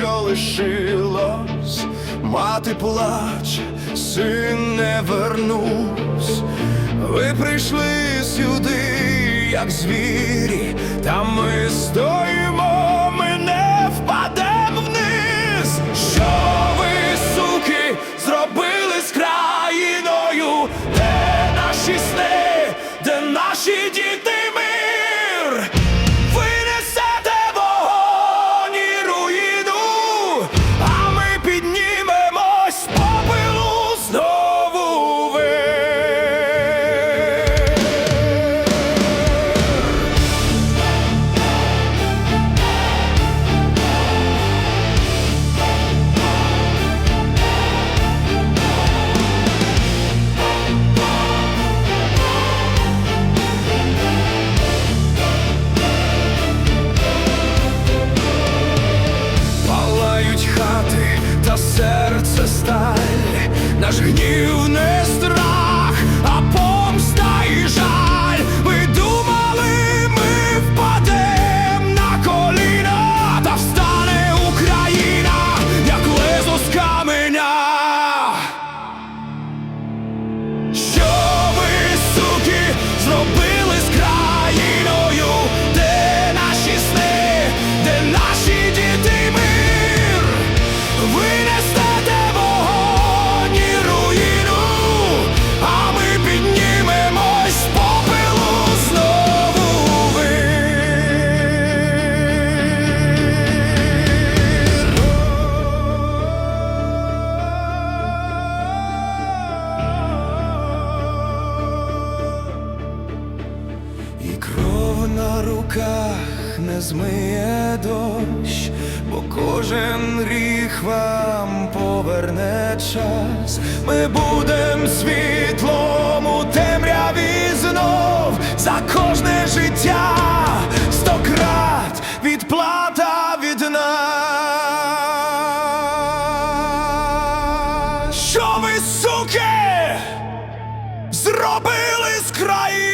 лишилось, мати плаче, син не вернувся. Ви прийшли сюди, як звірі, та ми стоїмо, ми не впадемо вниз. Що ви, суки, зробили з країною? Де наші сни, де наші діти серце сталь, наш гнів не страх, Кров на руках не змиє дощ, бо кожен гріх вам поверне час. Ми будем світлом у темряві знов за кожне життя сто крат відплата від нас. Що ви, суки, зробили з країною?